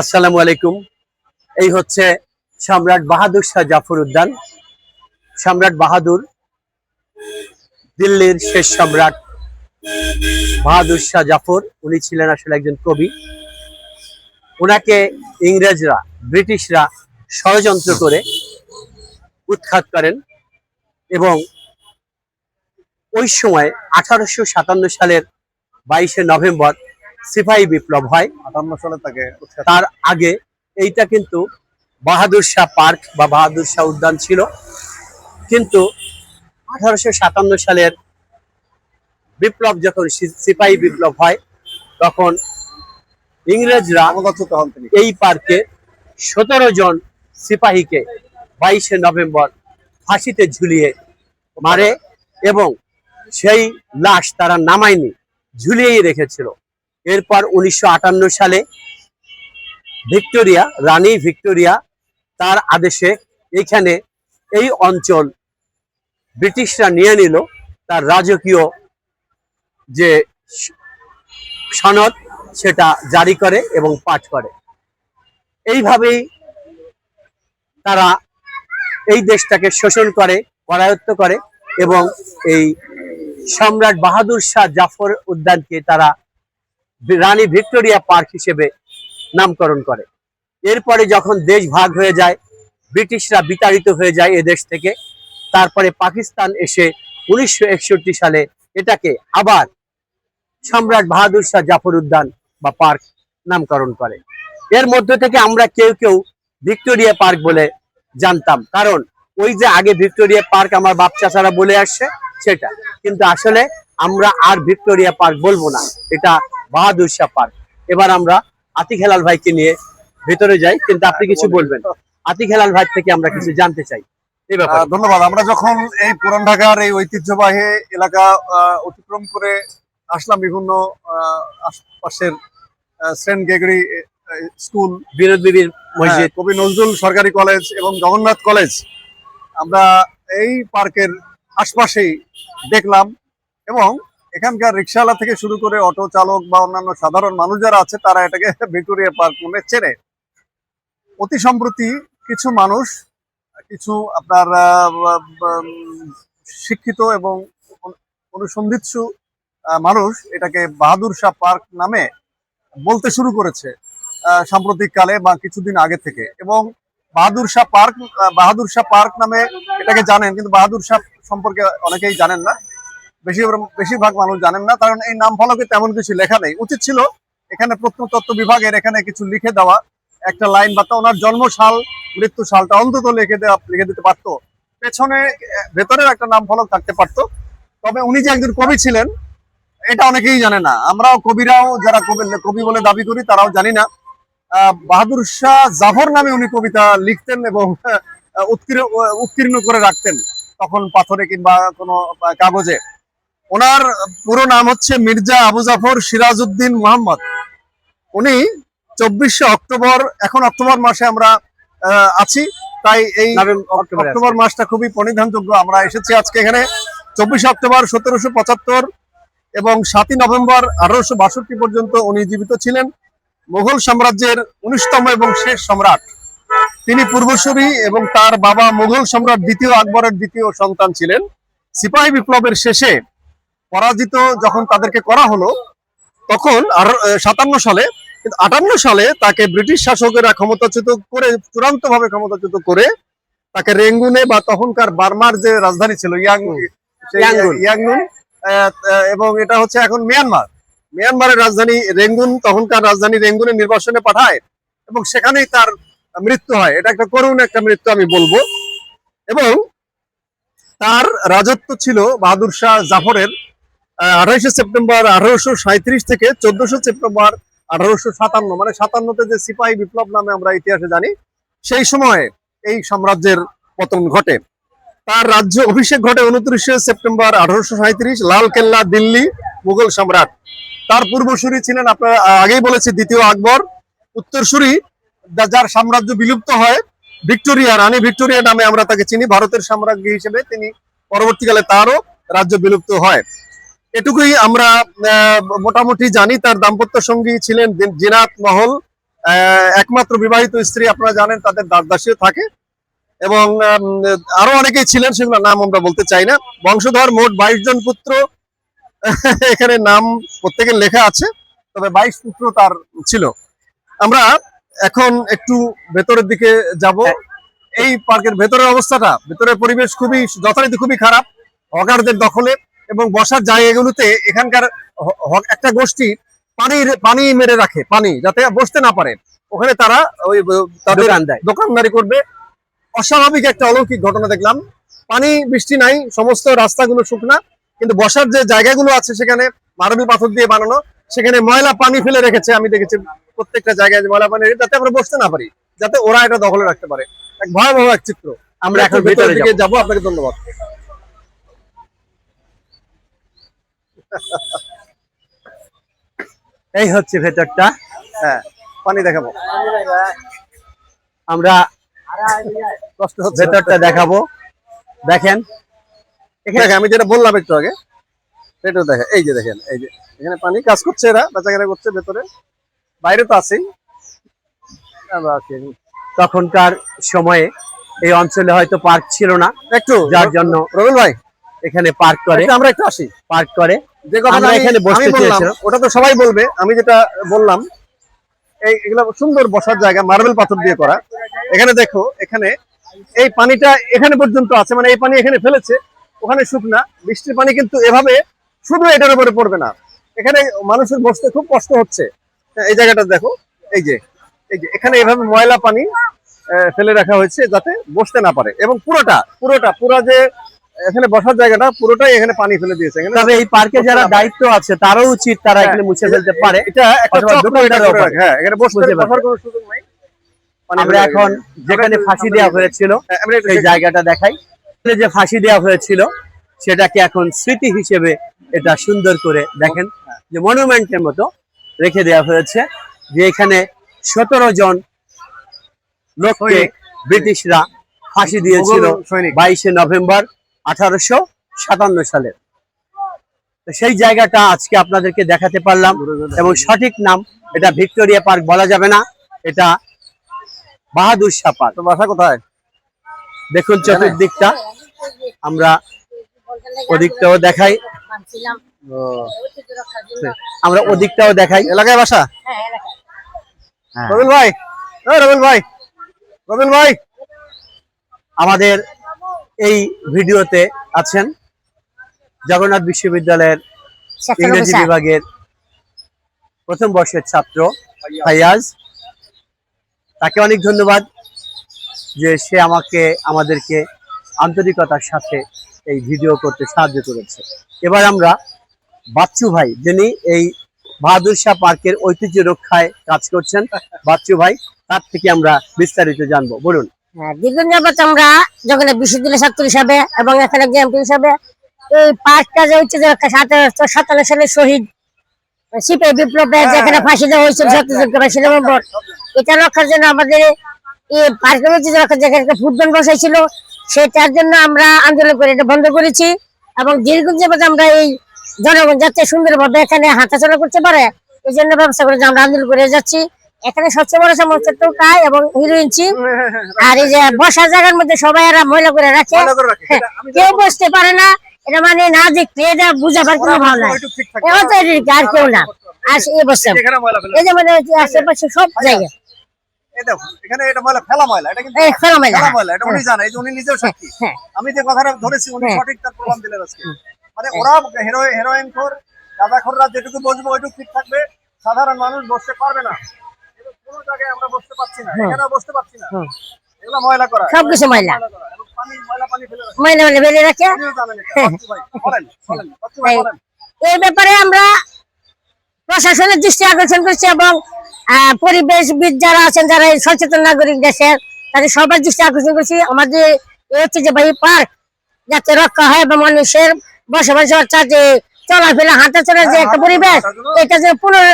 আসসালামু আলাইকুম। এই হচ্ছে সম্রাট বাহাদুর শাহ জাফর উদ্যান সম্রাট বাহাদুর, দিল্লির শেষ সম্রাট বাহাদুর শাহ জাফর। উনি ছিলেন আসলে একজন কবি। ওনাকে ইংরেজরা, ব্রিটিশরা ষড়যন্ত্র করে উৎখাত করেন এবং ওই সময় আঠারোশো সাতান্ন সালের বাইশে নভেম্বর সিপাহী বিপ্লব হয়। আটান্ন সালে তাকে তার আগে এইটা কিন্তু বাহাদুর শাহ পার্ক বা বাহাদুর শাহ উদ্যান ছিল। কিন্তু আঠারোশো সাতান্ন সালের বিপ্লব যখন সিপাহী বিপ্লব হয় তখন ইংরেজরা এই পার্কে সতেরো জন সিপাহীকে বাইশে নভেম্বর ফাঁসিতে ঝুলিয়ে মারে এবং সেই লাশ তারা নামায়নি ঝুলিয়েই রেখেছিল। এরপর উনিশশো আটান্ন সালে ভিক্টোরিয়া, রানী ভিক্টোরিয়া তার আদেশে এখানে এই অঞ্চল ব্রিটিশরা নিয়ে নিল। তার রাজকীয় যে সনদ সেটা জারি করে এবং পাঠ করে। এইভাবেই তারা এই দেশটাকে শোষণ করে করায়ত্ত করে এবং এই সম্রাট বাহাদুর শাহ জাফর উদ্যানকে তারা রানী ভিক্টোরিয়া পার্ক হিসেবে নামকরণ করে। এরপরে যখন দেশ ভাগ হয়ে যায়, ব্রিটিশরা বিতাড়িত হয়ে যায় এ দেশ থেকে, তারপরে পাকিস্তান এসে উনিশশো একষট্টি সালে এটাকে আবার সম্রাট বাহাদুর শাহ জাফর উদ্যান বা পার্ক নামকরণ করে। এর মধ্য থেকে আমরা কেউ কেউ ভিক্টোরিয়া পার্ক বলে জানতাম, কারণ ওই যে আগে ভিক্টোরিয়া পার্ক আমার বাপ চাচারা বলে আসছে, সেটা। কিন্তু আসলে আমরা আর ভিক্টোরিয়া পার্ক বলব না, এটা বাহাদুর শাহ পার্ক। এবার আমরা আতিক হেলাল ভাইকে নিয়ে ভেতরে যাই কিন্তু আপনি কিছু বলবেন। আতিক হেলাল ভাই থেকে আমরা কিছু জানতে চাই। এই ব্যাপারে। ধন্যবাদ। আমরা যখন এই পুরান ঢাকার এই ঐতিহ্যবাহী এলাকা অতিক্রম করে আসলাম বিভিন্ন আশপাশের সেন্ট গেগরি স্কুল বিনোদ বিবির মসজিদ। হ্যাঁ, কবি নজরুল সরকারি কলেজ এবং জগন্নাথ কলেজ। আমরা এই পার্কের আশপাশেই দেখলাম এবং এখানকার রিক্সাওয়ালা থেকে শুরু করে অটো চালক বা অন্যান্য সাধারণ মানুষ যারা আছে, তারা এটাকে ভিক্টোরিয়া পার্ক নামে চেনে। অতি সম্প্রতি কিছু মানুষ, কিছু আপনার শিক্ষিত এবং অনুসন্ধিৎসু মানুষ এটাকে বাহাদুর শাহ পার্ক নামে বলতে শুরু করেছে সাম্প্রতিককালে বা কিছুদিন আগে থেকে। এবং বাহাদুর শাহ পার্ক বাহাদুর শাহ পার্ক নামে এটাকে জানেন, কিন্তু বাহাদুর শাহ সম্পর্কে অনেকেই জানেন না। বেশিরভাগ মানুষ জানেন না, কারণ এই নাম ফলকে তেমন কিছু লেখা নেই। উচিত ছিল এখানে প্রত্নতত্ত্ব বিভাগের এখানে কিছু লিখে দেওয়া। একটা লাইন বা ওনার জন্মসাল মৃত্যু সালটা অন্তত লিখে দেওয়া, লিখে দিতে পারতো। পেছনে, ভেতরের একটা নাম ফলক থাকতে পারতো। তবে উনি যে একজন কবি ছিলেন, এটা অনেকেই জানে না। আমরাও কবিরাও, যারা কবি কবি বলে দাবি করি, তারাও জানি না। বাহাদুর শাহ জাফর নামে উনি কবিতা লিখতেন এবং উৎকীর্ণ উৎকীর্ণ করে রাখতেন। তখন পাথরে কিংবা কোনো কাগজে। ওনার পুরো নাম হচ্ছে মির্জা আবু জাফর সিরাজউদ্দিন মোহাম্মদ। উনি চব্বিশে অক্টোবর এখন অক্টোবর মাসে আমরা আছি। তাই এই। অক্টোবর মাসটা খুবই পরিধানযোগ্য। আমরা এসেছি আজকে এখানে চব্বিশে অক্টোবর সতেরোশো পঁচাত্তর এবং সাতই নভেম্বর আঠারোশো বাষট্টি পর্যন্ত উনি জীবিত ছিলেন। মুঘল সাম্রাজ্যের উনিশতম এবং শেষ সম্রাট। তিনি পূর্বসূরি এবং তার বাবা মুঘল সম্রাট দ্বিতীয় আকবরের দ্বিতীয় সন্তান ছিলেন। সিপাহী বিপ্লবের শেষে পরাজিত যখন তাদেরকে করা হলো তখন আর সাতান্ন সালে কিন্তু আটান্ন সালে তাকে ব্রিটিশ শাসকেরা ক্ষমতাচ্যুত করে চূড়ান্ত ভাবে ক্ষমতাচ্যুত করে তাকে রেঙ্গুনে বা তখনকার বার্মার যে রাজধানী ছিল ইয়াং আহ, এবং এটা হচ্ছে এখন মিয়ানমার। মিয়ানমারের রাজধানী রেঙ্গুন তখনকার রাজধানী রেঙ্গুনে নির্বাসনে পাঠায় এবং সেখানেই তার মৃত্যু হয়। এটা একটা করুণ একটা মৃত্যু আমি বলব। এবং তার রাজত্ব ছিল বাহাদুর শাহ জাফরের আঠাইশে সেপ্টেম্বর আঠারোশো সাঁত্রিশ থেকে চোদ্দশো সেপ্টেম্বর আঠারোশো সাতান্ন মানে সাতান্নতে যে সিপাহী বিপ্লব নামে আমরা ইতিহাসে জানি, সেই সময়ে এই সাম্রাজ্যের পতন ঘটে। তার রাজ্য অভিষেক ঘটে উনত্রিশে সেপ্টেম্বর আঠারোশো সাঁত্রিশ লালকেল্লা, দিল্লি, মুঘল সম্রাট। তার পূর্বসূরি ছিলেন আপনারা আগেই বলেছি, দ্বিতীয় আকবর। উত্তরসূরি যার সাম্রাজ্য বিলুপ্ত হয়, ভিক্টোরিয়া, রানী ভিক্টোরিয়া নামে আমরা তাকে চিনি, ভারতের সাম্রাজ্য হিসেবে তিনি পরবর্তীকালে তারও রাজ্য বিলুপ্ত হয়। এটুকুই আমরা মোটামুটি জানি তার দাম্পত্য সঙ্গী ছিলেন জিনাত মহল। একমাত্র বিবাহিত স্ত্রী আপনারা জানেন, তাদের দাসদাসীও থাকে। এবং আরও অনেকেই ছিলেন সেগুলো নাম আমরা বলতে চাই না। বংশধর মোট বাইশ জন পুত্র। এখানে নাম প্রত্যেকের লেখা আছে, তবে বাইশ পুত্র তার ছিল। আমরা এখন একটু ভেতরের দিকে যাব। এই পার্কের ভেতরের অবস্থাটা, ভেতরের পরিবেশ খুবই, যথারীতি খুবই খারাপ। হকারদের দখলে। এবং বসার জায়গাগুলোতে এখানকার একটা গোষ্ঠী পানির পানি মেরে রাখে পানি যাতে বসতে না পারে। ওখানে তারা ওই তাদের দোকান দোকানদারি করবে। অস্বাভাবিক একটা অলৌকিক ঘটনা দেখলাম। পানি বৃষ্টি নাই সমস্ত রাস্তাগুলো শুকনা কিন্তু বসার যে জায়গাগুলো আছে সেখানে মার্বেল পাথর দিয়ে বানানো সেখানে ময়লা পানি ফেলে রেখেছে আমি দেখেছি প্রত্যেকটা জায়গায় ময়লা পানি যাতে আমরা বসতে না পারি যাতে ওরা এটা দখলে রাখতে পারে। এক ভয়াবহ এক চিত্র। আমরা এখন ভিতরে যাব। আপনাকে ধন্যবাদ। এই হচ্ছে ভেতরটা। হ্যাঁ পানি দেখাবো। আমরা কষ্ট হচ্ছে ভেতরটা দেখাবো। দেখেন। দেখেন আমি যেটা বললাম একটু আগে সেটা দেখেন এই যে দেখেন এই যে এখানে পানি কাজ করছে এরা বেচাকেনা করছে ভেতরে। বাইরে তো আছেই। তখনকার সময়ে এই অঞ্চলে হয়তো পার্ক ছিল না। একটু যার জন্য রবিল ভাই। এখানে পার্ক করে। আমরা একটু আসি। পার্ক করে। যে কথা এখানে বসতে চেয়েছিলাম। ওটা তো সবাই বলবে আমি যেটা বললাম এই এগুলো সুন্দর বসার জায়গা মার্বেল পাথর দিয়ে করা। এখানে দেখো এখানে এই পানিটা এখানে পর্যন্ত আছে মানে এই পানি এখানে ফেলেছে ওখানে শুকনা। বৃষ্টির পানি কিন্তু এভাবে শুধু এটার উপরে পড়বে না। এখানে মানুষের বসতে খুব কষ্ট হচ্ছে। এই জায়গাটা দেখো এই যে এই যে এখানে এভাবে ময়লা পানি ফেলে রাখা হয়েছে যাতে বসতে না পারে। এবং পুরোটা পুরোটা পুরো যে এখানে বসার জায়গাটা পুরোটাই এখানে পানি ফেলে দিয়েছে। তবে এই পার্কে যারা দায়িত্ব আছে তারও উচিত তারা এখানে মুছে ফেলতে পারে। এটা একটা হ্যাঁ এখানে বসতে বসার কোনো সুযোগ নাই। আমরা এখন যেখানে ফাঁসি দেওয়া হয়েছিল হ্যাঁ, সেই জায়গাটা দেখাই। যে ফাঁসি দেওয়া হয়েছিল সেটাকে এখন স্মৃতি হিসেবে এটা সুন্দর করে দেখেন। যে মনুমেন্টের মতো রেখে দেওয়া হয়েছে যে এখানে সতেরো জন লোককে। ব্রিটিশরা ফাঁসি দিয়েছিল বাইশে নভেম্বর। আঠারোশো সাতান্ন সালে তো সেই জায়গাটা আজকে আপনাদেরকে দেখাতে পারলাম এবং সঠিক নাম এটা ভিক্টোরিয়া পার্ক বলা যাবে না এটা বাহাদুর শাহ পার্ক। তো বাসা কোথায়? দেখুন চতুর্দিকটা আমরা ওদিকটাও দেখাই। আমরা ওদিকটাও দেখাই। এলাকায় বাসা? হ্যাঁ। রবিল ভাই? রবিল ভাই। রবিল ভাই? আমাদের এই ভিডিওতে আছেন জগন্নাথ বিশ্ববিদ্যালয়ের ইংরেজি বিভাগের প্রথম বর্ষের ছাত্র ফাইয়াজ। তাকে অনেক ধন্যবাদ যে সে আমাকে আমাদেরকে আন্তরিকতার সাথে এই ভিডিও করতে সাহায্য করেছে। এবার আমরা বাচ্চু ভাই যিনি এই বাহাদুর শাহ পার্কের ঐতিহ্য রক্ষায় কাজ করছেন বাচ্চু ভাই তার থেকে আমরা বিস্তারিত জানব। বলুন। দীর্ঘদিন যাবত আমরা যখন বিশ্ববিদ্যালয় ছাত্র হিসাবে এবং এখানে এমপি হিসাবে এই পার্কটা যে হচ্ছে যে সাতাশশো সাতান্ন সালে শহীদ সিপে বিপ্লবে যেখানে ফাঁসি দেওয়া হয়েছিল বাইশে নভেম্বর এটা রক্ষার জন্য আমাদের এই পার্কের হচ্ছে যেখানে ফুটবল বসাইছিল সেটার জন্য আমরা আন্দোলন করে এটা বন্ধ করেছি এবং দীর্ঘদিন যাবত আমরা এই জনগণ যাতে সুন্দরভাবে এখানে হাঁটাচলা করতে পারে এই জন্য ব্যবস্থা করে আমরা আন্দোলন করে যাচ্ছি। এখানে সবচেয়ে বড় সমস্যা টোকাই এবং হিরোইন চিপ আর এই যে বসার জায়গার মধ্যে সবাই এরা ময়লা করে রাখে। আমি কেউ বসতে পারে না। এটা মানে না দেখলে এটা বুঝাবার কোনো ঠিক থাকে। এবার তো আর কেউ না। আর এই বসছে এখানে এই যে মানে আশেপাশে সব জায়গায়। এই দেখো এখানে এটা ময়লা ফেলা ময়লা এটা কিন্তু এই ফেলা মেলা ফেলা ময়লা এটা উনি জানে এই যে উনি নিজেও হ্যাঁ আমি যে কথাটা ধরেছি উনি হ্যাঁ। সঠিক তার প্রমাণ দিলেন আজকে। মানে ওরা হিরো হিরোইন খোর গাঁদাখোররা যেটুকু বসবো ওইটুকু ঠিক থাকবে। সাধারণ মানুষ বসতে পারবে না। না এখানেও বসতে পারছি না। এগুলো ময়লা করা। সবকিছু ময়লা। ময়লা ফেলে রাখা। ভাই এই- ব্যাপারে আমরা প্রশাসনের দৃষ্টি আকর্ষণ করছি এবং পরিবেশবিদ যারা আছেন যারা সচেতন নাগরিক দেশের তাদের সবার দৃষ্টি আকর্ষণ করছি। আমাদের হচ্ছে যে ভাই পার্ক যাতে রক্ষা হয় এবং মানুষের বসবাস অর্থাৎ যে চলাফেরা হাঁটা চলার যে একটা পরিবেশ এটা যে পুনর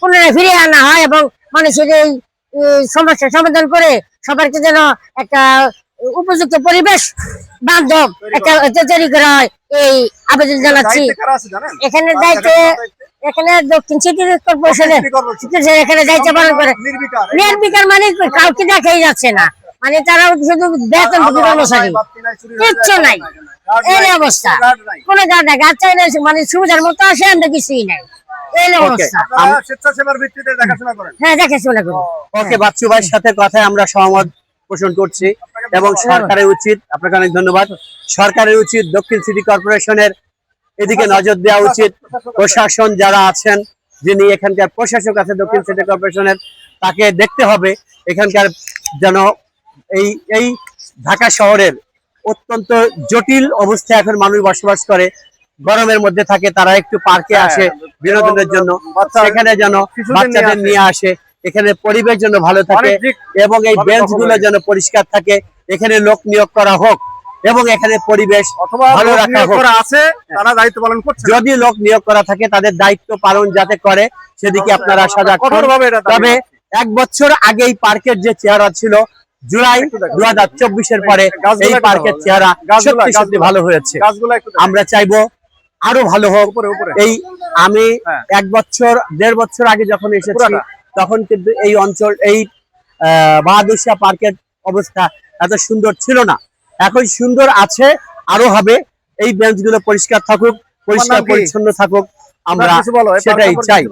পুনরায় ফিরিয়ে আনা হয় এবং মানুষের এই এই সমস্যার সমাধান করে সবাইকে যেন একটা উপযুক্ত পরিবেশ বান্ধব একটা তৈরি করা হয় এই আবেদন জানাচ্ছি। এখানে দায়িত্বে এখানে দক্ষিণ সিটি কর্পোরেশনের এখানে দায়িত্ব পালন করে। নির্বিকার। মানে কাউকে দেখাই যাচ্ছে না। মানে তারা শুধু বেতন আলো, আলো নাই, বাতি নাই, চুরি হয়ে কিচ্ছু নাই। এই অবস্থা। কোনো নাই। গাছ চাই না মানে সুবিধার মতো আসে আমরা কিছুই নাই। হ্যাঁ দেখে শুনে করি ওকে বাচ্চু ভাইয়ের সাথে কথায় আমরা সহমত পোষণ করছি এবং সরকারের উচিত আপনাকে অনেক ধন্যবাদ। সরকারের উচিত দক্ষিণ সিটি কর্পোরেশনের এদিকে নজর দেওয়া উচিত। প্রশাসন যারা আছেন যিনি এখানকার প্রশাসক আছে দক্ষিণ সিটি কর্পোরেশনের তাকে দেখতে হবে এখানকার যেন এই এই ঢাকা শহরের অত্যন্ত জটিল অবস্থায় এখন মানুষ বসবাস করে। গরমের মধ্যে থাকে তারা একটু পার্কে হ্যাঁ, আসে বিনোদনের জন্য। সেখানে যেন বাচ্চাদের নিয়ে আসে। এখানে পরিবেশ যেন ভালো থাকে এবং এই বেঞ্চগুলো যেন পরিষ্কার থাকে। এখানে লোক নিয়োগ করা হোক এবং এখানে পরিবেশ ভালো রাখা হোক। আছে তারা দায়িত্ব পালন করছে। যদি লোক নিয়োগ করা থাকে তাদের দায়িত্ব পালন যাতে করে সেদিকে আপনারা দাবি তবে এক বছর আগে এই পার্কের যে চেহারা ছিল জুলাই দু হাজার চব্বিশের পরে এই পার্কের চেহারা সত্যি সত্যি ভালো হয়েছে। আমরা চাইব আরও ভালো হোক। এই আমি হ্যাঁ। এক বছর দেড় বছর আগে যখন এসেছি তখন কিন্তু এই অঞ্চল এই আহ, বাহাদুর পার্কের অবস্থা এত সুন্দর ছিল না। এখন সুন্দর আছে আরও হবে। এই বেঞ্চগুলো পরিষ্কার থাকুক পরিষ্কার পরিচ্ছন্ন থাকুক। আমরা সেটাই চাই।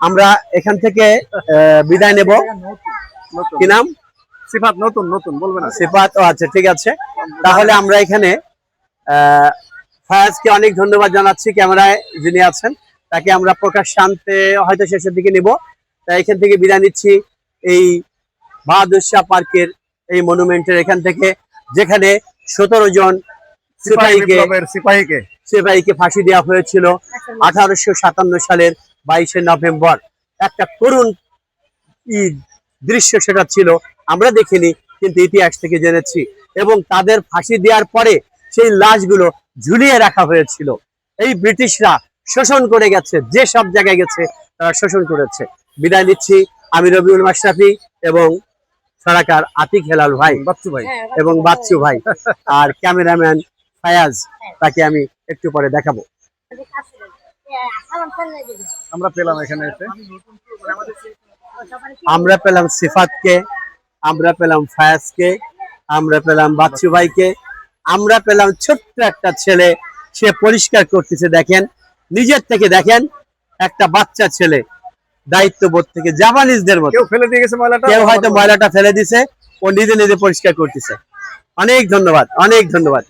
আমরা এখান থেকে বিদায় নেব। কি নাম? সিফাত নতুন নতুন বলবে না। সিফাত ও আচ্ছা ঠিক আছে। তাহলে আমরা এখানে আহ, ফায়াজকে অনেক ধন্যবাদ জানাচ্ছি ক্যামেরায় যিনি আছেন। তাকে আমরা প্রকাশ শান্তে হয়তো শেষের দিকে নিব। তাই এখান থেকে বিদায় নিচ্ছি এই বাহাদুর শাহ পার্কের এই মনুমেন্টের এখান থেকে যেখানে সতেরো জন সিপাহী সিপাহীকে সিপাহীকে। সিপাহীকে ফাঁসি দেওয়া হয়েছিল আঠারোশো সাতান্ন সালের বাইশে নভেম্বর। একটা করুণ ই দৃশ্য সেটা ছিল আমরা দেখিনি কিন্তু ইতিহাস থেকে জেনেছি। এবং তাদের ফাঁসি দেওয়ার পরে সেই লাশগুলো ঝুলিয়ে রাখা হয়েছিল। এই ব্রিটিশরা শোষণ করে গেছে যে সব জায়গায় গেছে তারা শোষণ করেছে। বিদায় নিচ্ছি আমি রবিউল মাশরাফি এবং সরাকার আতিক হেলাল ভাই বাচ্চু ভাই। এবং বাচ্চু ভাই। আর ক্যামেরাম্যান ফায়াজ তাকে আমি একটু পরে দেখাবো। আমরা পেলাম এখানে এসে। আমরা পেলাম সিফাতকে আমরা পেলাম ফায়াজকে আমরা পেলাম বাচ্চু ভাইকে আমরা পেলাম ছোট্ট একটা ছেলে সে পরিষ্কার করতেছে দেখেন। নিজের থেকে দেখেন একটা বাচ্চা ছেলে দায়িত্ববোধ থেকে জাপানিজদের মতো। কেউ ফেলে দিয়ে গেছে ময়লাটা? কেউ হয়তো ময়লাটা ফেলে দিছে ও নিজে নিজে পরিষ্কার করতেছে। অনেক ধন্যবাদ অনেক ধন্যবাদ।